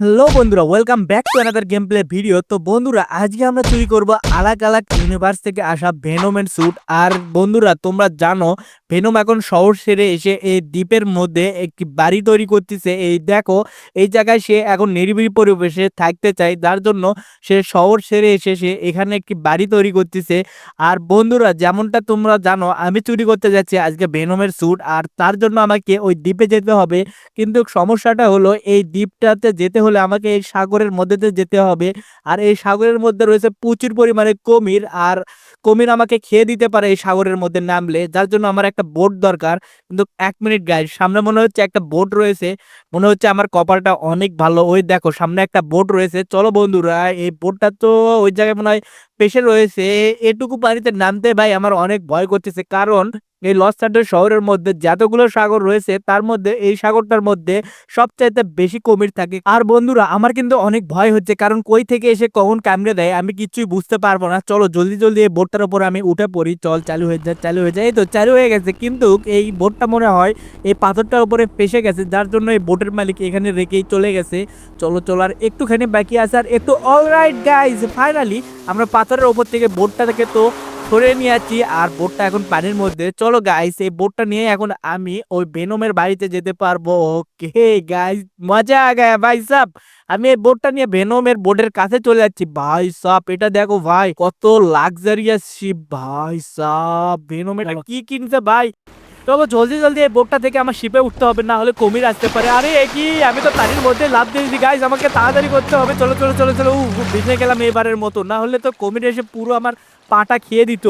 Hello বন্ধুরা welcome back to another gameplay video তো বন্ধুরা, আজকে আমরা চুরি করব আলাগ আলাগ ইউনিভার্স থেকে আসা ভেনোমের স্যুট আর বন্ধুরা, তোমরা জানো ভেনোম এখন শহর সেরে এসে এই দ্বীপের মধ্যে একটি বাড়ি তৈরি করতেছে। এই দেখো, এই জায়গায় সে এখন নিরিবিলি পরিবেশে থাকতে চায়। যার জন্য সে শহর সেরে এসে সে এখানে একটি বাড়ি তৈরি করতেছে। আর বন্ধুরা, যেমনটা তোমরা জানো, আমি চুরি করতে যাচ্ছি আজকে ভেনোমের স্যুট আর তার জন্য আমাকে ওই দ্বীপে যেতে হবে। কিন্তু সমস্যাটা হলো, এই দ্বীপটাতে যেতে হলে আমাকে এই সাগরের মধ্যে যেতে হবে। আর এই সাগরের মধ্যে রয়েছে প্রচুর পরিমাণে কুমির আর কুমির আমাকে খেয়ে দিতে পারে এই সাগরের মধ্যে নামলে। যার জন্য আমার একটা বোট দরকার। কিন্তু এক মিনিট গাইজ সামনে মনে হচ্ছে একটা বোট রয়েছে। মনে হচ্ছে আমার কপালটা অনেক ভালো। ওই দেখো, সামনে একটা বোট রয়েছে। চলো বন্ধুরা, এই বোটটা তো ওই জায়গায় মনে হয় পেশে রয়েছে। এটুকু পানিতে নামতে ভাই আমার অনেক ভয় করতেছে। কারণ এই লস স্যান্ডোস শহরের মধ্যে যতগুলো সাগর রয়েছে, তার মধ্যে এই সাগরটার মধ্যে সবচাইতে বেশি কুমির থাকে। আর বন্ধুরা, আমার কিন্তু অনেক ভয় হচ্ছে, কারণ কই থেকে এসে কখন কামড়ে দেয়, আমি কিছুই বুঝতে পারব না। চলো, জলদি জলদি এই বোটটার উপর আমি উঠে পড়ি। চল, চালু হয়ে যায় চালু হয়ে যায় এই তো চালু হয়ে গেছে, কিন্তু এই বোটটা মনে হয় এই পাথরটার উপরে ফেসে গেছে, যার জন্য এই বোটের মালিক এখানে রেখেই চলে গেছে। চলো চলো, আর একটুখানি বাকি আছে, আর একটু অলরাইট গাইজ ফাইনালি আমরা পাথরের ওপর থেকে বোটটা থেকে তো সরে নিয়ে আর বোটটা এখন পানির মধ্যে। চলো গাইস এই বোটটা নিয়ে এখন আমি ওই বেনমের বাড়িতে যেতে পারব। ওকে গাইস মজা আ গায়া ভাই সাব। আমি এই বোটটা নিয়ে ভেনমের বোর্ডের কাছে চলে যাচ্ছি। ভাই সাব এটা দেখো ভাই কত লাক্সারিয়াস শিপ ভাই সাব। বেনমের কি কিনছে ভাই? তবে জলদি জলদি এই বোটটা থেকে আমার শিপে উঠতে হবে, না হলে কুমির আসতে পারে। আরে কি? আমি তো পানির মধ্যে লাভ দিয়ে দিই গাইজ আমাকে তাড়াতাড়ি করতে হবে। চলো চলো চলো চলো। ভিজে গেলাম এবারের মতো। না হলে তো কুমির এসে পুরো আমার পাটা খেয়ে দিত।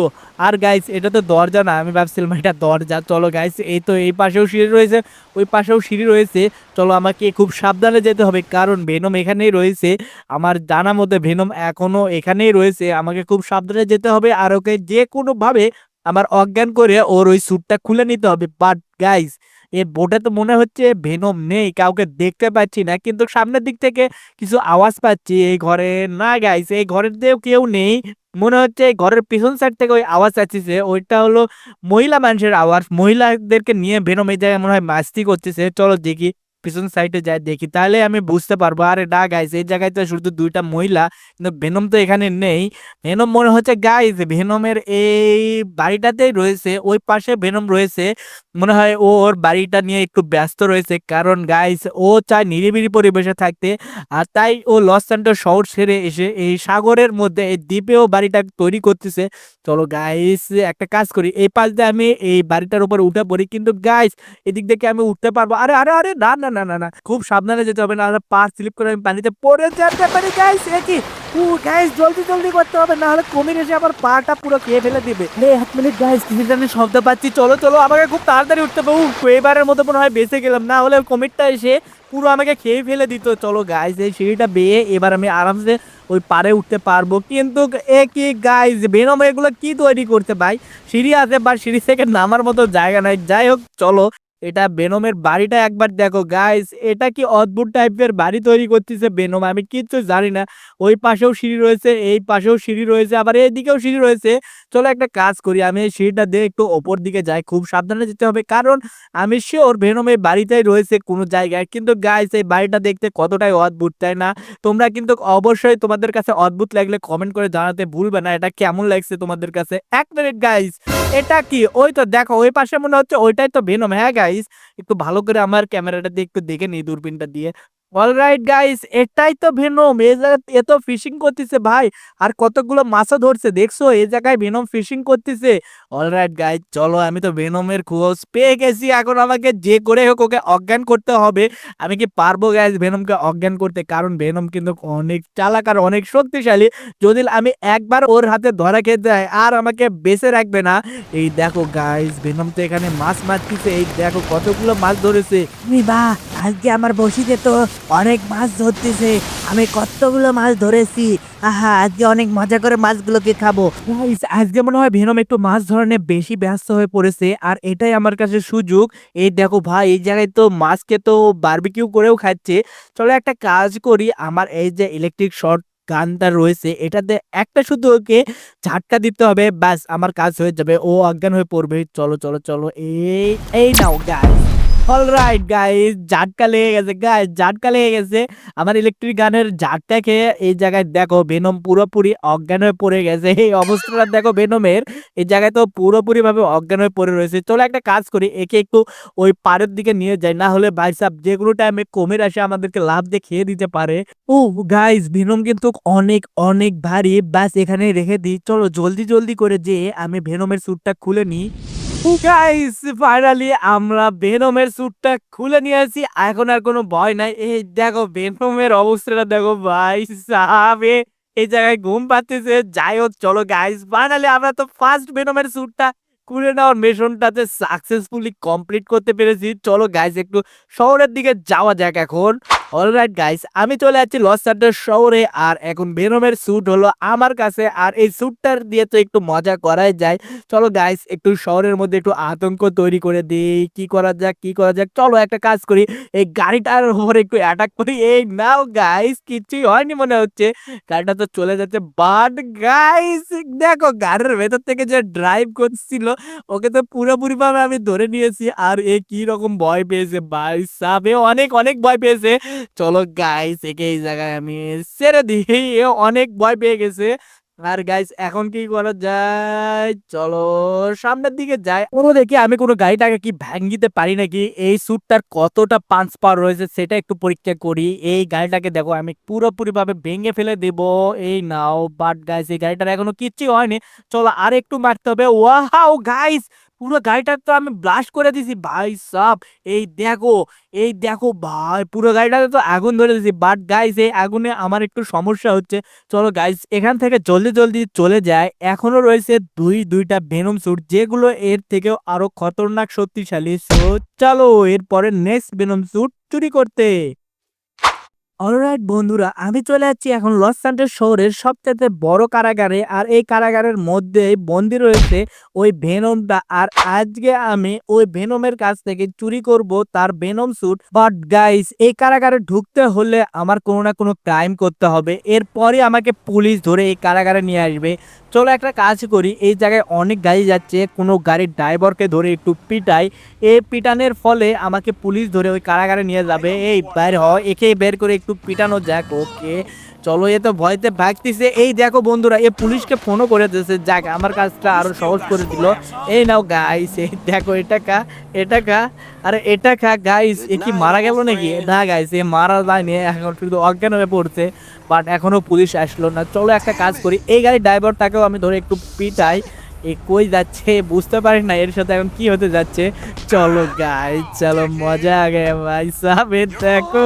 আর গাইস এটা তো দরজা না। আমি ভাবছিলাম এটা দরজা। চলো গাইস এই তো এই পাশেও সিঁড়ি রয়েছে। ওই পাশেও সিঁড়ি রয়েছে। চলো, আমাকে খুব সাবধানে যেতে হবে। কারণ ভেনম এখানেই রয়েছে। আমার জানা মতে ভেনম এখনও এখানেই রয়েছে। আমাকে খুব সাবধানে যেতে হবে। আর ওকে যে কোনোভাবে আমার অজ্ঞান করে ওর ওই স্যুটটা খুলে নিতে হবে। বাট গাইস এ বোটে তো মনে হচ্ছে ভেনম নেই, কাউকে দেখতে পাচ্ছি না। কিন্তু সামনের দিক থেকে কিছু আওয়াজ পাচ্ছি। এই ঘরে না গাইস এই ঘরের দিয়েও কেউ নেই। মনে হচ্ছে এই ঘরের পিছন সাইড থেকে ওই আওয়াজ আসছে। ওইটা হলো মহিলা মানুষের আওয়াজ। মহিলাদেরকে নিয়ে ভেনম এই জায়গায় মনে হয় মাস্তি করতেছে। চলো দেখি। পিছন সাইডে যাই দেখি, তাহলে আমি বুঝতে পারব, আরে না গাইস এই জায়গায় তো শুধু দুইটা মহিলা, কিন্তু ভেনম তো এখানে নেই। ভেনম মনে হচ্ছে গাইস ভেনমের এই বাড়িটাতেই রয়েছে, ওই পাশে ভেনম রয়েছে। মনে হয় ও ওর বাড়িটা নিয়ে একটু ব্যস্ত রয়েছে, কারণ গাইস ও চায় নিরিবিলি পরিবেশে থাকতে, আর তাই ও লস স্যান্টোস শহর ছেড়ে এসে এই সাগরের মধ্যে, এই দ্বীপেও বাড়িটা তৈরি করতেছে। চলো গাইস একটা কাজ করি, এই পাশ দিয়ে আমি এই বাড়িটার উপর উঠে পড়ি, কিন্তু গাইস এদিক থেকে আমি উঠতে পারব। আরে আরে আরে না না না না না। খুব সাবধানে যেতে হবে না পা স্লিপ করে আমি পানিতে পড়ে যেতে পারি গাইস একই ও গাইস জলদি জলদি করতে হবে না হলে কুমির এসে আমার পাটা পুরো খেয়ে ফেলে দিবে। রে এক মিনিট গাইস জানি শব্দ পাচ্ছি। চলো চলো, আমাকে খুব তাড়াতাড়ি উঠতে হবে। এবারের মতো মনে হয় বেঁচে গেলাম। না হলে কুমিরটা এসে পুরো আমাকে খেয়ে ফেলে দিত। চলো গাইস এই সিঁড়িটা বেয়ে এবার আমি আরামসে ওই পারে উঠতে পারব। কিন্তু এ কি গাইস বেনম এগুলো কি তৈরি করতে ভাই? সিঁড়ি আছে বা সিঁড়ি থেকে নামার মতো জায়গা নাই। যাই হোক, চলো। এটা বেনমের বাড়িটা একবার দেখো গাইস এটা কি অদ্ভুত টাইপের বাড়ি তৈরি করতেছে বেনম? আমি কিচ্ছু জানি না। ওই পাশেও সিঁড়ি রয়েছে, এই পাশেও সিঁড়ি রয়েছে, আবার এইদিকেও সিঁড়ি রয়েছে। চলো একটা কাজ করি, আমি এই সিঁড়িটা দিয়ে একটু ওপর দিকে যাই, খুব সাবধানে যেতে হবে, কারণ আমি শিওর ভেনম এই বাড়িটাই রয়েছে কোনো জায়গায়। কিন্তু গাইস এই বাড়িটা দেখতে কতটাই অদ্ভুত, তাই না? তোমরা কিন্তু অবশ্যই তোমাদের কাছে অদ্ভুত লাগলে কমেন্ট করে জানাতে ভুলবে না, এটা কেমন লাগছে তোমাদের কাছে? এক মিনিট গাইস এটা কি? ওই তো দেখো, ওই পাশে মনে হচ্ছে ওইটাই তো বেনম হ্যাঁ গাইস একটু ভালো করে আমার ক্যামেরাটা দিয়ে একটু দেখে নিই দূরবীনটা দিয়ে। অলরাইট গাইস এটাই তো ভেনম এই জায়গায় এত ফিশিং করতেছে ভাই। আর কতগুলো মাছও ধরছে, দেখছ? এই জায়গায় ভেনম ফিশিং করতেছে। অলরাইট গাইস চলো, আমি তো ভেনমের খোঁজ পেয়ে গেছি। এখন আমাকে যে করে হোক, ওকে অজ্ঞান করতে হবে। আমি কি পারব গাইস ভেনমকে অজ্ঞান করতে? কারণ ভেনম কিন্তু অনেক চালাক আর অনেক শক্তিশালী। যদি আমি একবার ওর হাতে ধরা খেতে যাই, আর আমাকে বেঁচে রাখবে না। এই দেখো গাইস ভেনম তো এখানে মাছ মারতেছে। এই দেখো, কতগুলো মাছ ধরেছে। বা আজকে আমার বসিতে তো অনেক মাছ ধরতেছে। আমি কতগুলো মাছ ধরেছি। আহা, আজকে অনেক মজা করে মাছগুলোকে খাব। আজকে মনে হয় ভেনম একটু মাছ ধরনে বেশি ব্যস্ত হয়ে পড়েছে, আর এটাই আমার কাছে সুযোগ। এই দেখো ভাই, এই জায়গায় তো মাছকে তো বারবিকিউ করেও খাচ্ছে। চলো একটা কাজ করি, আমার এই যে ইলেকট্রিক শর্ট গানটা রয়েছে, এটাতে একটা শুধু ওকে ঝাটকা দিতে হবে, ব্যাস, আমার কাজ হয়ে যাবে। ও অজ্ঞান হয়ে পড়বে। চলো চলো চলো, এই এই নাও গাইস অলরাইট গাইস ঝাটকা লেগে গেছে। গাইস ঝাটকা লেগে গেছে। আমার ইলেকট্রিক গানের ঝাটকা খেয়ে এই জায়গায় দেখো ভেনম পুরোপুরি অজ্ঞান হয়ে পড়ে গেছে। এই অবস্থাটা দেখো ভেনমের এই জায়গায় তো পুরোপুরি ভাবে অজ্ঞান হয়ে পড়ে রয়েছে। চলো একটা কাজ করি, একে একটু ওই পাড়ের দিকে নিয়ে যাই। না হলে ভাই সাহেব যে কোনো টাইমে কমের আসে আমাদেরকে লাভ দিয়ে খেয়ে দিতে পারে। ও গাইস ভেনম কিন্তু অনেক অনেক ভারী। বাস এখানে রেখে দিই। চলো, জলদি জলদি করে যে আমি ভেনমের স্যুটটা খুলে নিই। গাইস ফাইনালি আমরা ভেনমের স্যুটটা খুলে নিয়ে আসি। এখন আর কোনো ভয় নাই। এই দেখো ভেনমের অবস্থাটা দেখো ভাই সাহাবে। এই জায়গায় ঘুম পাচ্ছে। যাই হোক, চলো গাইস ফাইনালি আমরা তো ফার্স্ট ভেনমের স্যুটটা খুলে নেওয়ার মিশনটাতে সাকসেসফুলি কমপ্লিট করতে পেরেছি। চলো গাইস একটু শহরের দিকে যাওয়া যাক এখন। অলরাইট গাইস আমি চলে যাচ্ছি লস স্যান্টার শহরে, আর এখন বেরোমের স্যুট হলো আমার কাছে, আর এই স্যুটটার দিয়ে তো একটু মজা করাই যায়। চলো গাইস একটু শহরের মধ্যে একটু আতঙ্ক তৈরি করে দিই। কি করা যাক, কি করা যাক? চলো, একটা কাজ করি। এই গাড়িটার উপরে একটু অ্যাটাক করি। এই নাও গাইস কিছুই হয়নি মনে হচ্ছে। গাড়িটা তো চলে যাচ্ছে বাট গাইস দেখো, গাড়ির ভেতর থেকে যে ড্রাইভ করছিল, ওকে তো পুরোপুরি ভাবে আমি ধরে নিয়েছি। আর এ কি রকম ভয় পেয়েছে, ভাই সাবে, অনেক অনেক ভয় পেয়েছে। চলো গাইস একে এই জায়গায় আমি ছেড়ে দিই। অনেক ভয় পেয়ে গেছে। আর গাইস এখন কি করা যায়? চলো সামনের দিকে যাই। কোনো দেখি আমি কোনো গাড়িটাকে কি ভাঙ্গিতে পারি নাকি? এই স্যুটটার কতটা পাঞ্চ পাওয়ার রয়েছে সেটা একটু পরীক্ষা করি। এই গাড়িটাকে দেখো, আমি পুরোপুরি ভাবে ভেঙে ফেলে দেব। এই নাও বাট গাইস এই গাড়িটার এখনও কিচ্ছু হয়নি। চলো আর একটু মারতে হবে। ওয়াও গাইস পুরো গাড়িটা তো আমি ব্লাস্ট করে দিছি ভাই সাব, এই দেখো এই দেখো ভাই, পুরো গাড়িটাতে তো আগুন ধরে দিছি বাট গাইস এই আগুনে আমার একটু সমস্যা হচ্ছে। চলো গাইস এখান থেকে জলদি জলদি চলে যায় এখনও রয়েছে দুই, দুইটা ভেনম স্যুট যেগুলো এর থেকেও আরও খতরনাক শক্তিশালী। সো চলো এরপরে নেক্সট ভেনম স্যুট চুরি করতে। অলরাইট, বন্ধুরা, আমি চলে যাচ্ছি এখন লস সান্টোস শহরের সবচেয়ে বড় কারাগারে আর এই কারাগারের মধ্যে বন্দি রয়েছে ওই ভেনমটা। আর আজকে আমি ওই ভেনমের কাছ থেকে চুরি করব তার ভেনম স্যুট। বাট গাইস, এই কারাগারে ঢুকতে হলে আমার কোনো না কোনো ক্রাইম করতে হবে। এরপরই আমাকে পুলিশ ধরে এই কারাগারে নিয়ে আসবে। চলো একটা কাজ করি, এই জায়গায় অনেক গাড়ি যাচ্ছে, কোনো গাড়ির ড্রাইভারকে ধরে একটু পিটাই। এই পিটানের ফলে আমাকে পুলিশ ধরে ওই কারাগারে নিয়ে যাবে। এই বাইর হয় একে বের করে একটু পিটানো যাক, ওকে। চলো, এ তো ভয়তে ভাগতিছে। এই দেখো বন্ধুরা, এ পুলিশকে ফোনও করে দিয়েছে। যাক, আমার কাজটা আরও সহজ করে দিল। এই নাও গাইস এই দেখো, এটা খা এটা খা। আরে, এটা খা গাইস এ কি মারা গেল নাকি? না গাইস এ মারা যায়নি, এখন শুধু অজ্ঞান হয়ে পড়ছে। বাট এখনও পুলিশ আসলো না। চলো, একটা কাজ করি। এই গাড়ির ড্রাইভারটাকেও আমি ধরে একটু পিটাই। এ কই যাচ্ছে, বুঝতে পারি না এর সাথে এখন কি হতে যাচ্ছে। চলো গাই চলো মজা আগে ভাই সাহেব দেখো।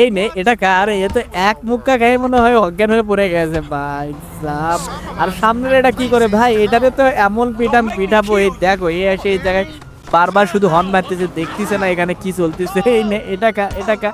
এই নে, এটা কার? এ তো এক মুক্কা গায়ে মনে হয় অজ্ঞান হয়ে পড়ে গেছে ভাই সাহেব আর সামনের এটা কি করে ভাই? এটাতে তো এমন পিটাম পিঠাবো এই দেখো, এ এসে এই জায়গায় বারবার শুধু হর্ন মারতেছে, দেখতেছে না এখানে কি চলতেছে। এই নে, এটা কা এটা কা।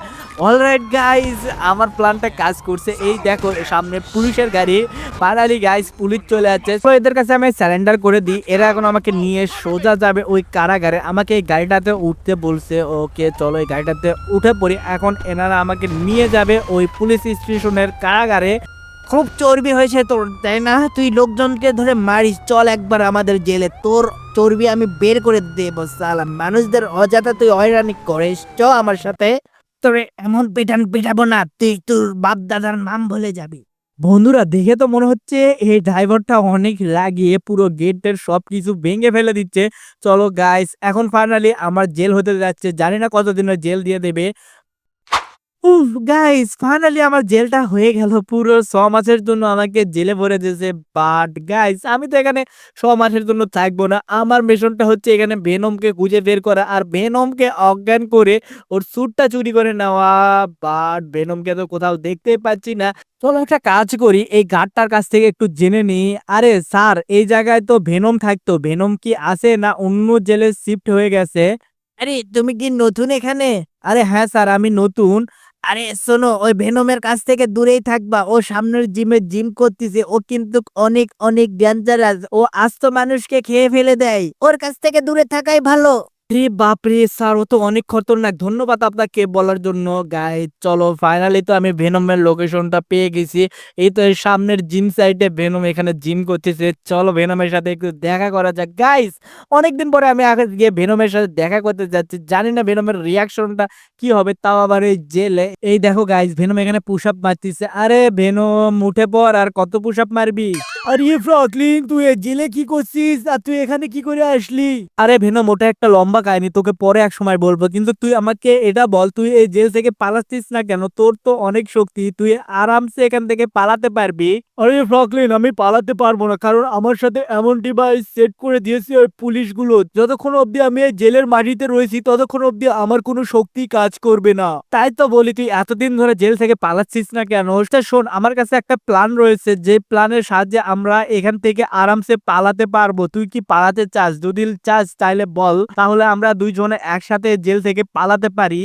অলরাইট গাইজ আমার প্ল্যানটা কাজ করছে। এই দেখো, সামনে পুলিশের গাড়ি। পাড়ালি গাইজ পুলিশ চলে যাচ্ছে। তো এদের কাছে আমি স্যারেন্ডার করে দিই। এরা এখন আমাকে নিয়ে সোজা যাবে ওই কারাগারে। আমাকে এই গাড়িটাতে উঠতে বলছে, ওকে, চলো এই গাড়িটাতে উঠে পড়ি। এখন এনারা আমাকে নিয়ে যাবে ওই পুলিশ স্টেশনের কারাগারে। খুব চর্বি হয়েছে তোর, তাই না? তুই লোকজনকে ধরে মারিস। চল একবার আমাদের জেলে। তোর চর্বি আমি বের করে দেবো সালাম মানুষদের অজাতা তুই হয়রানি করিস। চ আমার সাথে। তোরে এমন পেটান পেটাবো না, তুই তোর বাপ দাদার নাম ভুলে যাবি। বন্ধুরা, দেখে তো মনে হচ্ছে এই ড্রাইভারটা অনেক লাগিয়ে পুরো গেটের সব কিছু ভেঙে ফেলে দিচ্ছে। চলো গাইস এখন ফাইনালি আমার জেল হতে যাচ্ছে, জানি না কতদিনের জেল দিয়ে দেবে। উফ গাইস ফাইনালি আমার জেলটা হয়ে গেল। পুরো ছ মাসের জন্য আমাকে জেলে ভরে দিয়েছে। বাট গাইস আমি তো এখানে ছ মাসের জন্য থাকব না। আমার মিশনটা হচ্ছে এখানে ভেনমকে খুঁজে বের করা। আর ভেনমকে অজ্ঞান করে ওর স্যুটটা চুরি করে নেওয়া। বাট ভেনমকে তো কোথাও দেখতেই পাচ্ছি না। চলো একটা কাজ করি। এই গার্ডটার কাছ থেকে একটু জেনে নিই। আরে, স্যার, এই জায়গায় তো ভেনম থাকতো। ভেনম কি আছে না অন্য জেলে শিফট হয়ে গেছে? আরে, তুমি কি নতুন এখানে? আরে হ্যাঁ স্যার, আমি নতুন। আরে শোনো, ওই ভেনমের কাছ থেকে দূরেই থাকবা। ও সামনের জিমে জিম করতেছে, ও কিন্তু অনেক অনেক ডেঞ্জারাস ও আস্ত মানুষকে খেয়ে ফেলে দেয়। ওর কাছ থেকে দূরে থাকাই ভালো। রে বাপরে, স্যার, ও তো অনেক খতরনাক। ধন্যবাদ আপনাকে বলার জন্য। গাই চলো ফাইনালি তো আমি ভেনমের লোকেশনটা পেয়ে গেছি। এই তো সামনের জিম সাইডে ভেনম এখানে জিম করতেছে। চলো ভেনমের সাথে একটু দেখা করা যাক। গাইস অনেকদিন পরে আমি আগে গিয়ে ভেনমের সাথে দেখা করতে যাচ্ছি। জানি না ভেনমের রিয়াকশনটা কি হবে, তাও আবার এই জেলে। এই দেখো গাইস ভেনম এখানে পুশ আপ মারতেছে। আরে ভেনম উঠে পর আর কত পুশ আপ মারবি? আরে ফ্রকলিন তুই এ জেলে কি করছিস? আর তুই এখানে কি করে আসলি? আরে ভেনম ওটা একটা লম্বা কাহিনী তোকে পরে এক সময় বলব, কিন্তু তুই আমাকে এটা বল, তুই এই জেল থেকে পালাচ্ছিস না কেন? তোর তো অনেক শক্তি, তুই আরামসে এখান থেকে পালাতে পারবি। আরে ফ্রকলিন আমি পালাতে পারব না, কারণ আমার সাথে এমন ডিভাইস সেট করে দিয়েছে ওই পুলিশগুলো। যতক্ষণ অবধি আমি এই জেলের মাটিতে রয়েছি, ততক্ষণ অবধি আমার কোনো শক্তি কাজ করবে না। তাই তো বলি, তুই এতদিন ধরে জেল থেকে পালাচ্ছিস না কেন? শোন, আমার কাছে একটা প্ল্যান রয়েছে, যে প্ল্যানের সাহায্যে আমরা এখান থেকে আরামসে পালাতে পারব। তুই কি পালাতে চাস? যদি চাস তাহলে বল। তাহলে আমরা দুইজনে একসাথে জেল থেকে পালাতে পারি।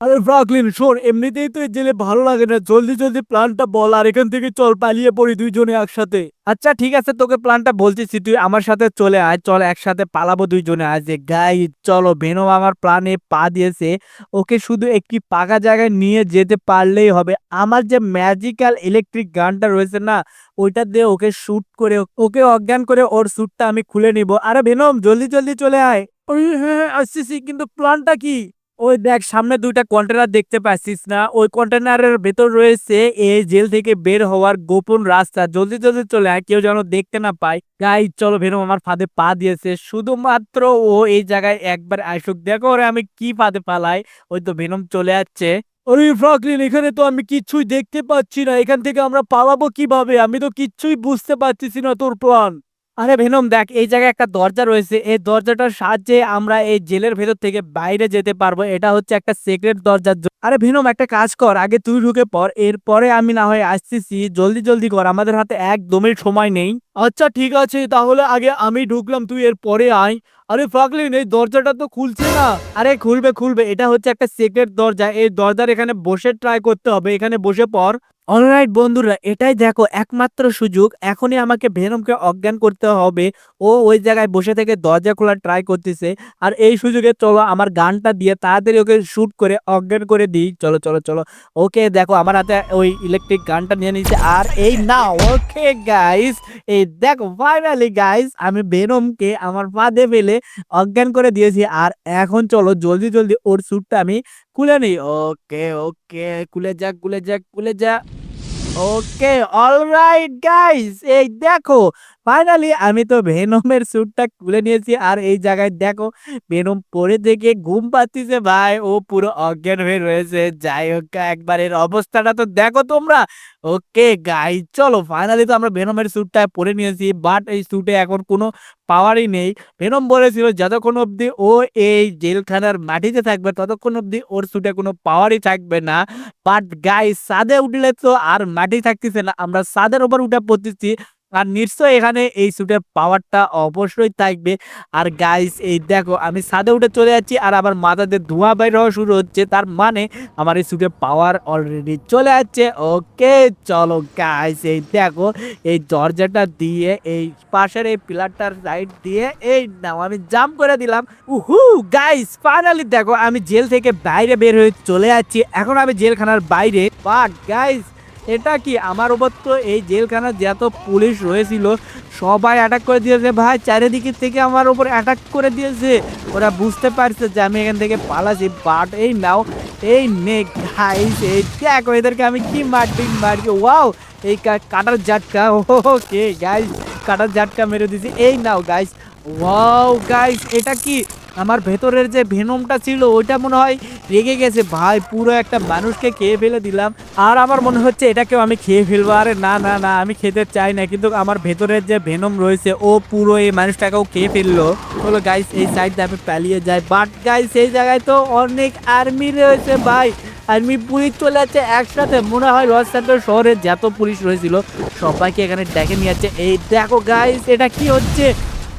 আরে ফ্রাকলিন শোন এমনিতেই তো জেলে ভালো লাগে না। জলদি জলদি প্ল্যানটা বল আর এখান থেকে চল পালিয়ে পড়ি দুইজনে একসাথে। আচ্ছা ঠিক আছে তোকে প্ল্যানটা বলতেছি তুই আমার সাথে চলে আয় চল একসাথে পালাবো দুইজনে। আজ যে গাই চলো ভেনম আমার প্ল্যানে পা দিয়েছে। ওকে শুধু একটি পাকা জায়গায় নিয়ে যেতে পারলেই হবে। আমার যে ম্যাজিক্যাল ইলেকট্রিক গানটা রয়েছে না ওইটা দিয়ে ওকে শ্যুট করে ওকে অজ্ঞান করে ওর স্যুটটা আমি খুলে নিব। আরে ভেনম জলদি জলদি চলে আয়। ওই হ্যাঁ হ্যাঁ, আসতেছি কিন্তু প্ল্যানটা কি? ওই দেখ, সামনে দুইটা কন্টেনার দেখতে পাচ্ছিস না? ওই কন্টেনারের ভেতর রয়েছে এই জেল থেকে বের হওয়ার গোপন রাস্তা। জলদি জলদি চলে আয়, কেউ যেন দেখতে না পায়। গাই চলো ভেনম আমার ফাঁদে পা দিয়েছে। শুধুমাত্র ও এই জায়গায় একবার আসুক। দেখো ওরে, আমি কি ফাঁদে পালাই। ওই তো ভেনম চলে যাচ্ছে। এখানে তো আমি কিচ্ছুই দেখতে পাচ্ছি না। এখান থেকে আমরা পালাবো কীভাবে? আমি তো কিচ্ছুই বুঝতে পারতেছি না তোর প্ল্যান আরে ভেনম, দেখ, এই জায়গায় একটা দরজা রয়েছে। এই দরজাটার সাহায্যে আমরা এই জেলের ভেতর থেকে বাইরে যেতে পারব। এটা হচ্ছে একটা সিক্রেট দরজা আরে ভেনম, একটা কাজ কর। আগে তুই ঢুকে পড়। এরপরে আমি না হয় আসতেছি। জলদি জলদি কর। আমাদের হাতে একদমই সময় নেই। আচ্ছা ঠিক আছে, তাহলে আগে আমি ঢুকলাম, তুই এর পরে আয়। আরে ফ্রাকলিন এই দরজাটা তো খুলছে না। আরে খুলবে খুলবে। এটা হচ্ছে একটা সিক্রেট দরজা। এই দরজার এখানে বসে ট্রাই করতে হবে। এখানে বসে পড়। অলরাইট বন্ধুরা, এটাই দেখো একমাত্র সুযোগ। এখনই আমাকে ভেনমকে অজ্ঞান করতে হবে। ও ওই জায়গায় বসে থেকে দরজা খোলার ট্রাই করতেছে। আর এই সুযোগে চলো, আমার গানটা দিয়ে তাড়াতাড়ি ওকে শ্যুট করে, অজ্ঞান করে দিই। চলো চলো চলো। ওকে, দেখো, আমার হাতে ওই ইলেকট্রিক গানটা নিয়ে নিয়েছে। আর এই না ওকে গাইস এই দেখো ফাইনালি গাইস আমি ভেনমকে আমার ফাঁদে ফেলে অজ্ঞান করে দিয়েছি। আর এখন চলো, জলদি জলদি ওর স্যুটটা আমি খুলে নিই। ওকে ওকে খুলে যাক খুলে যাক, খুলে যা ওকে অলরাইট গাইস এই দেখো ফাইনালি আমি তো ভেনমের স্যুটটা খুলে নিয়েছি। আর এই জায়গায় দেখো ভেনম পরে থেকে ঘুম পাচ্ছিছে ভাই। ও পুরো অজ্ঞান হয়ে রয়েছে। যাই হোক, একবার এর অবস্থাটা তো দেখো তোমরা। ওকে গাই চলো ফাইনালি তো আমরা ভেনমের স্যুটটা পরে নিয়েছি। বাট এই স্যুটে এখন কোনো পাওয়ারই নেই। ভেনম বলেছিল, যতক্ষণ অবধি ও এই জেলখানার মাটিতে থাকবে, ততক্ষণ অবধি ওর স্যুটে কোনো পাওয়ারই থাকবে না। বাট গাই সাদে উঠলে তো আর মাটি থাকতেছে না। আমরা সাদের ওপর উঠে পড়তেছি। আর নিশ্চয়ই এখানে এই স্যুটের পাওয়ারটা অবশ্যই থাকবে। আর গাইস এই দেখো, আমি ছাদে উঠে চলে যাচ্ছি আর আবার মাথাতে ধোঁয়া বের হওয়া শুরু হচ্ছে। তার মানে আমার এই স্যুটের পাওয়ার অলরেডি চলে যাচ্ছে। ওকে চলো গাইস এই দেখো, এই দরজাটা দিয়ে, এই পাশের এই পিলারটার সাইড দিয়ে, এই নাও, আমি জাম্প করে দিলাম। উহু গাইস ফাইনালি দেখো, আমি জেল থেকে বাইরে বের হয়ে চলে যাচ্ছি। এখন আমি জেলখানার বাইরে। বাট গাইস এটা কি? আমার উপর তো এই জেলখানার যত পুলিশ রয়েছিল, সবাই অ্যাটাক করে দিয়েছে। ভাই চারিদিকে থেকে আমার উপর অ্যাটাক করে দিয়েছে। ওরা বুঝতে পারছে যে আমি এখান থেকে পালাছি বাট এই নাও, এই নে গাইস এই দেখো এদেরকে আমি কি মারটি মারি ওয়াও এই কাটার জাটকা ওকে গাইস কাটার জাটকা মেরে দিয়েছি। এই নাও গাইস ওয়াও গাইস এটা কি? আমার ভেতরের যে ভেনমটা ছিল, ওইটা মনে হয় রেগে গেছে। ভাই, পুরো একটা মানুষকে খেয়ে ফেলে দিলাম। আর আমার মনে হচ্ছে এটাকেও আমি খেয়ে ফেলব। আরে না না না, আমি খেতে চাই না। কিন্তু আমার ভেতরের যে ভেনম রয়েছে, ও পুরো এই মানুষটাকেও খেয়ে ফেলল। চলো গাইস এই সাইডে আমি পালিয়ে যাই। বাট গাইস এই জায়গায় তো অনেক আর্মি রয়েছে ভাই। আর্মি পুলিশ চলে যাচ্ছে একসাথে। মনে হয় লস সেন্টার শহরে যত পুলিশ রয়েছিল, সবাইকে এখানে ডেকে নিয়ে যাচ্ছে। এই দেখো গাইস এটা কি হচ্ছে?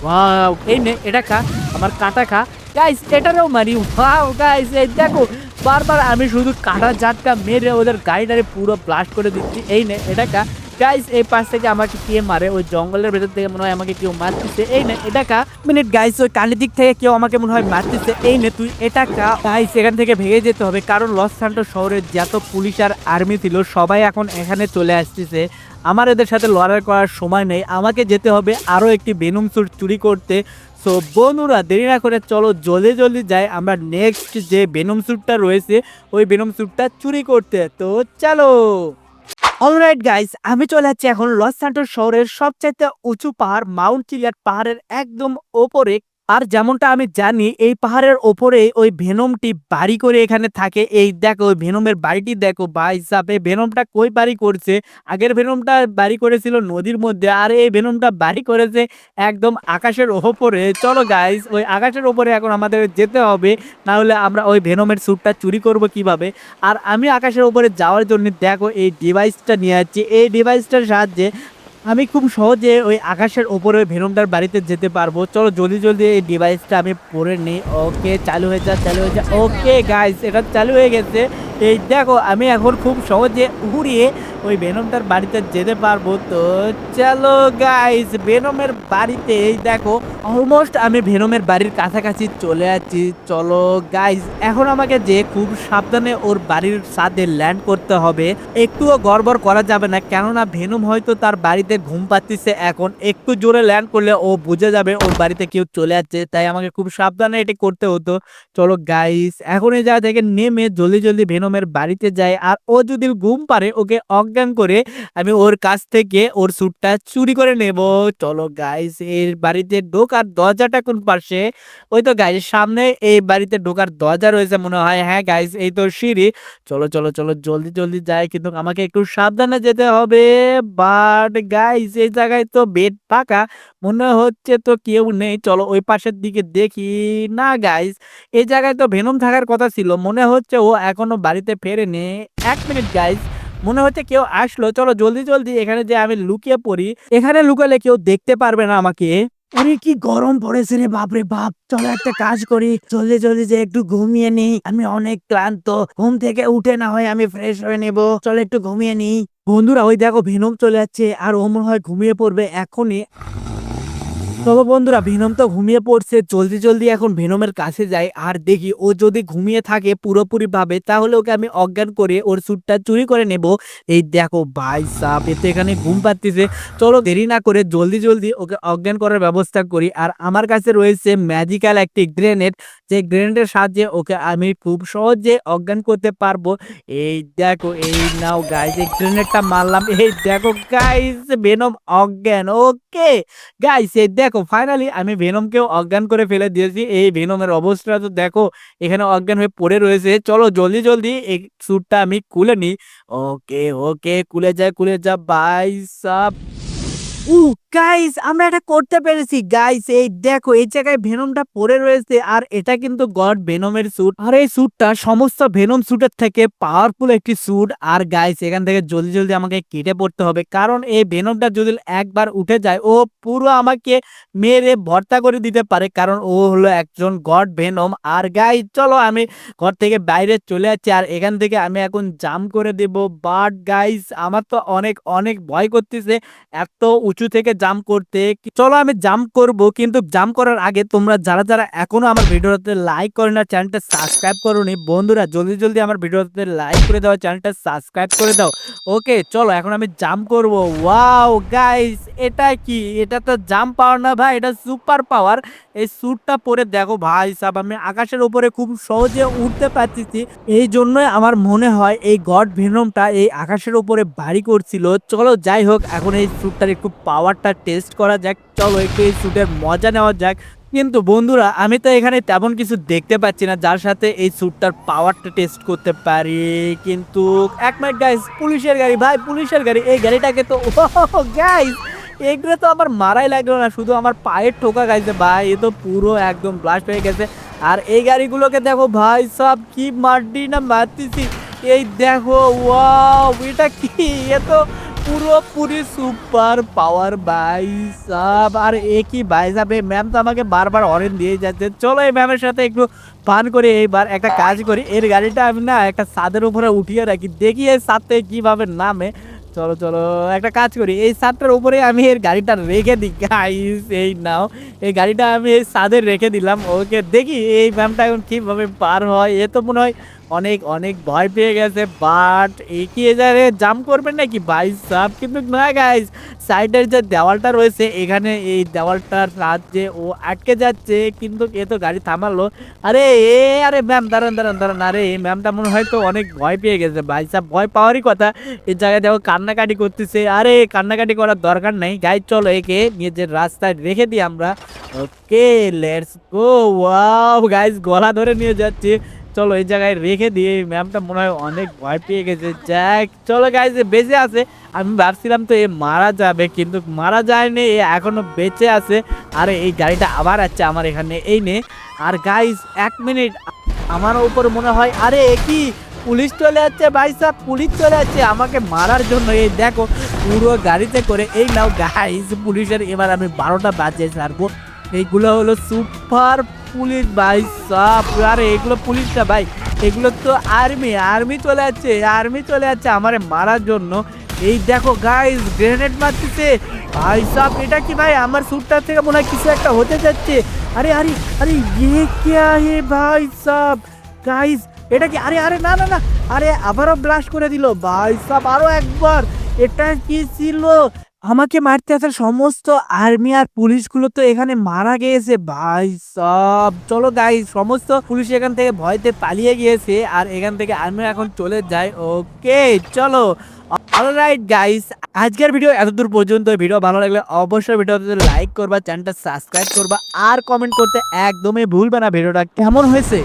ওয়াও এই নে, এটা খা, আমার কাঁটা খা। গাইস এটারও মারি। ওয়াও গাইস এই দেখো, বারবার আমি শুধু কাঁটা জাতটা মেরে ওদের গাড়িটারে পুরো ব্লাস্ট করে দিচ্ছি। এই নে, এটা খা। গাইস এই পাশ থেকে আমাকে কে মারে? ওই জঙ্গলের ভেতর থেকে মনে হয় আমাকে কেউ মারতেছে। এই নে, এটা কা? মিনিট গাইস ওই কালি দিক থেকে কেউ আমাকে মনে হয় মারতেছে। এই নে, তুই এটা কা? গাইস এখান থেকে ভেঙে যেতে হবে, কারণ লস সান্টো শহরের যত পুলিশ আর আর্মি ছিল, সবাই এখন এখানে চলে আসতেছে। আমার এদের সাথে লড়াই করার সময় নেই। আমাকে যেতে হবে আরও একটি বেনুম স্যুট চুরি করতে। সো বন্ধুরা, দেরি না করে চলো, জলদি জলদি যাই। আমরা নেক্সট যে বেনুম স্যুটটা রয়েছে, ওই বেনুম স্যুটটা চুরি করতে। তো চলো! অলরাইট গাইস আমি চলে যাচ্ছি এখন লস সান্টোস শহরের সবচাইতে উঁচু পাহাড়, মাউন্ট চিলিয়ার পাহাড়ের একদম ওপরে আর যেমনটা আমি জানি, এই পাহাড়ের ওপরে ওই ভেনমটি বাড়ি করে এখানে থাকে। এই দেখো, ওই ভেনমের বাড়িটি দেখো বা হিসাবে ভেনমটা কই বাড়ি করছে? আগের ভেনমটা বাড়ি করেছিল নদীর মধ্যে, আর এই ভেনমটা বাড়ি করেছে একদম আকাশের ওপরে। চলো গাইস ওই আকাশের ওপরে এখন আমাদের যেতে হবে না হলে আমরা ওই ভেনমের স্যুটটা চুরি করব কীভাবে? আর আমি আকাশের ওপরে যাওয়ার জন্য দেখো, এই ডিভাইসটা নিয়ে যাচ্ছি এই ডিভাইসটার সাহায্যে আমি খুব সহজে ওই আকাশের ওপরে ভেনমটার বাড়িতে যেতে পারব। চলো জলদি জলদি এই ডিভাইসটা আমি পরে নিই। ওকে চালু হয়ে যা, চালু হয়ে যা। ওকে গাইস এটা চালু হয়ে গেছে। এই দেখো, আমি এখন খুব সহজে উড়িয়ে ওই ভেনমটার বাড়িতে যেতে পারব। তো চলো গাইস বেনমের বাড়িতে এই দেখো অলমোস্ট আমি ভেনমের বাড়ির কাছাকাছি চলে যাচ্ছি। চলো গাইস এখন আমাকে যে খুব সাবধানে ওর বাড়ির সাথে ল্যান্ড করতে হবে, একটুও গড়বড় করা যাবে না। কেননা ভেনম হয়তো তার বাড়িতে ঘুম পাচ্ছিছে এখন। একটু জোরে ল্যান্ড করলে ও বুঝে যাবে ওর বাড়িতে কেউ চলে যাচ্ছে। তাই আমাকে খুব সাবধানে এটি করতে হতো। চলো গাইস এখন এই জায়গা থেকে নেমে জলদি জলদি ভেনমের বাড়িতে যাই আর ও যদি ঘুম পারে, ওকে অজ্ঞান করে আমি ওর কাছ থেকে ওর স্যুটটা চুরি করে নেব। চলো গাইস এর বাড়িতে ঢোকার দরজাটা কোন পাশে? ওই তো গাইস সামনে এই বাড়িতে ঢোকার দরজা রয়েছে মনে হয়। হ্যাঁ গাইস এই তো সিঁড়ি। চলো চলো চলো, জলদি জলদি যাই, কিন্তু আমাকে একটু সাবধানে যেতে হবে। বাট গাইস এই জায়গায় তো বেড ফাঁকা, মনে হচ্ছে তো কেউ নেই। চলো ওই পাশের দিকে দেখি। না গাইস এই জায়গায় তো ভেনম থাকার কথা ছিল। মনে হচ্ছে ও এখনও বাড়িতে ফেরেনি এক মিনিট গাইস মনে হচ্ছে কেউ আসলো। চলো, জলদি জলদি। এখানে যে আমি লুকিয়ে পড়ি, এখানে লুকালে কেউ দেখতে পারবে না আমাকে। আরে কি গরম পড়েছে রে বাপরে বাপ। চলো একটা কাজ করি। জলদি জলদি যে একটু ঘুমিয়ে নিই। আমি অনেক ক্লান্ত। ঘুম থেকে উঠে না হয় আমি ফ্রেশ হয়ে নেব। চলো একটু ঘুমিয়ে নিই। বন্ধুরা, ওই দেখো ভেনম চলে যাচ্ছে। আর ও মনে হয় ঘুমিয়ে পড়বে এখনই। তবে বন্ধুরা, ভেনম তো ঘুমিয়ে পড়ছে। জলদি জলদি এখন ভেনমের কাছে যাই। আর দেখি, ও যদি ঘুমিয়ে থাকে পুরোপুরি ভাবে তাহলে ওকে আমি অজ্ঞান করে ওর স্যুটটা চুরি করে নেব। এই দেখো, ভাই সাপ এতে এখানে ঘুম পাচ্ছিছে চলো দেরি না করে জলদি জলদি ওকে অজ্ঞান করার ব্যবস্থা করি। আর আমার কাছে রয়েছে ম্যাজিক্যাল একটি গ্রেনেড যে গ্রেনেডের সাহায্যে ওকে আমি খুব সহজে অজ্ঞান করতে পারব। এই দেখো, এই নাও গাইজ এই গ্রেনেডটা মারলাম। এই দেখো গাইজ ভেনম অজ্ঞান ওকে গাইস এই দেখো ফাইনালি আমি ভেনমকেও অজ্ঞান করে ফেলে দিয়েছি। এই ভেনমের অবস্থা তো দেখো, এখানে অজ্ঞান হয়ে পড়ে রয়েছে। চলো জলদি জলদি এই স্যুটটা আমি খুলে নিই। ওকে ওকে খুলে যায় কুলে যা বাই সাব উ গাইস আমরা এটা করতে পেরেছি। গাইস এই দেখো, এই জায়গায় ভেনমটা পড়ে রয়েছে আর এটা কিন্তু গড ভেনমের স্যুট আর এই স্যুটটা সমস্ত ভেনম স্যুটের থেকে পাওয়ারফুল একটি স্যুট আর গাইস এখান থেকে জলদি জলদি আমাকে কেটে পড়তে হবে। কারণ এই ভেনমটা যদি একবার উঠে যায়, ও পুরো আমাকে মেরে ভর্তা করে দিতে পারে। কারণ ও হলো একজন গড ভেনম। আর গাইস চলো আমি ঘর থেকে বাইরে চলে যাচ্ছি। আর এখান থেকে আমি এখন জাম করে দেব। বাট গাইস আমার তো অনেক অনেক ভয় করতেছে। এত উঁচু থেকে জাম্প করতে। চলো আমি জাম্প করব, কিন্তু জাম্প করার আগে তোমরা যারা যারা এখনও আমার ভিডিওতে লাইক করে না চ্যানেলটা সাবস্ক্রাইব করোনি, বন্ধুরা জলদি জলদি আমার ভিডিওতে লাইক করে দাও চ্যানেলটা সাবস্ক্রাইব করে দাও। ওকে চলো এখন আমি জাম্প করব। ওয়াও গাইস এটা কি? এটা তো জাম্প পাওয়ার না ভাই, এটা সুপার পাওয়ার এই স্যুটটা পরে দেখো ভাই সাব, আমি আকাশের উপরে খুব সহজে উঠতে পারতেছি। এই জন্যই আমার মনে হয় এই গড ভেনমটা এই আকাশের উপরে বাড়ি করছিল। চলো যাই হোক, এখন এই স্যুটটার একটু পাওয়ারটা টেস্ট করা যাক, চলো একটু এই স্যুটের মজা নেওয়া যাক। কিন্তু বন্ধুরা, আমি তো এখানে তেমন কিছু দেখতে পাচ্ছি না, যার সাথে এই স্যুটটার পাওয়ারটা টেস্ট করতে পারি। কিন্তু এক মিনিট গাইস পুলিশের গাড়ি, ভাই, পুলিশের গাড়ি, এই গাড়িটাকে তো গাইস এগুলো তো আমার মারাই লাগল না, শুধু আমার পায়ের ঠোকা গাইছে ভাই, এ তো পুরো একদম ব্লাস্ট হয়ে গেছে। আর এই গাড়িগুলোকে দেখো ভাই, সব কি মারডি না মারতেছি। এই দেখো ওয়াও এটা কি? এ তো পুরোপুরি সুপার পাওয়ার ভাই সাব আর এ কি ভাই ম্যাম তো আমাকে বারবার অরেন দিয়ে যাচ্ছে। চলো এই ম্যামের সাথে একটু পান করে এইবার। একটা কাজ করি, এর গাড়িটা আমি না একটা ছাদের উপরে উঠিয়ে রাখি। দেখি এই থেকে কীভাবে নামে। চলো চলো, একটা কাজ করি। এই ছাদটার উপরে আমি এর গাড়িটা রেখে দিই। গাইস এই নাও। এই গাড়িটা আমি এই ছাদে রেখে দিলাম। ওকে, দেখি এই ম্যামটা এখন কীভাবে পার হয়। এ তো মনে হয় অনেক অনেক ভয় পেয়ে গেছে বাট কি এজারে জাম করবেন নাকি? ভাই, সাব কিন্তু না গাইস সাইডের যে দেওয়ালটা রয়েছে, এখানে এই দেওয়ালটার সাহায্যে ও আটকে যাচ্ছে, কিন্তু এ তো গাড়ি থামালো। আরে, এ, আরে ম্যাম দাঁড়ান দাঁড়ান দাঁড়ান। আরে, এই ম্যামটা মনে হয় তো অনেক ভয় পেয়ে গেছে, ভাই। সাব ভয় পাওয়ারই কথা। এই জায়গায় দেখো কান্নাকাটি করতেছে। আরে, কান্নাকাটি করার দরকার নেই। গাই চলো একে নিজের রাস্তায় রেখে দিই আমরা। Okay let's go wow guys গলা ধরে নিয়ে যাচ্ছে। চলো এই জায়গায় রেখে দিয়ে ম্যামটা মনে হয় অনেক ভয় পেয়ে গেছে। যাক, চলো গাইজ বেঁচে আছে। আমি ভাবছিলাম তো এ মারা যাবে, কিন্তু মারা যায়নি, এ এখনও বেঁচে আছে। আর, এই গাড়িটা আবার আছে আমার এখানে। এই নে। আর গাইজ এক মিনিট আমার উপর মনে হয়, আরে কি? পুলিশ চলে যাচ্ছে ভাই সাহেব পুলিশ চলে যাচ্ছে। আমাকে মারার জন্য, এই দেখো, পুরো গাড়িতে করে। এই নাও গাইজ পুলিশের এবার আমি বারোটা বাজে ছাড়বো। এইগুলো হলো সুপার পুলিশ ভাই, সব। আরে এগুলো পুলিশ না ভাই, এগুলো তো আর্মি আর্মি চলে যাচ্ছে আর্মি চলে যাচ্ছে আমারে মারার জন্য। এই দেখো গাইস গ্রেনেড মারতেছে। ভাই, সব, এটা কি ভাই, আমার স্যুটটা থেকে মনে হয় কিছু একটা হতে যাচ্ছে। আরে আরে আরে ইয়ে ক্যা হে ভাই, সব। গাইস এটা কি, আরে আরে, না না না। আরে, আবারও ব্লাস্ট করে দিল। ভাই, সব আরও একবার। এটা কি ছিল? আমাকে মারতে আসা সমস্ত আর্মি আর পুলিশগুলো তো এখানে মারা গিয়েছে ভাই সব, চলো গাই সমস্ত পুলিশ এখান থেকে ভয়তে পালিয়ে গিয়েছে আর এখান থেকে আর্মি এখন চলে যায়। ওকে চলো। অলরাইট গাইস আজকের ভিডিও এতদূর পর্যন্ত। ভিডিও ভালো লাগলে অবশ্যই ভিডিওতে লাইক করবা চ্যানেলটা সাবস্ক্রাইব করবা আর কমেন্ট করতে একদমই ভুলবে না। ভিডিওটা কেমন হয়েছে?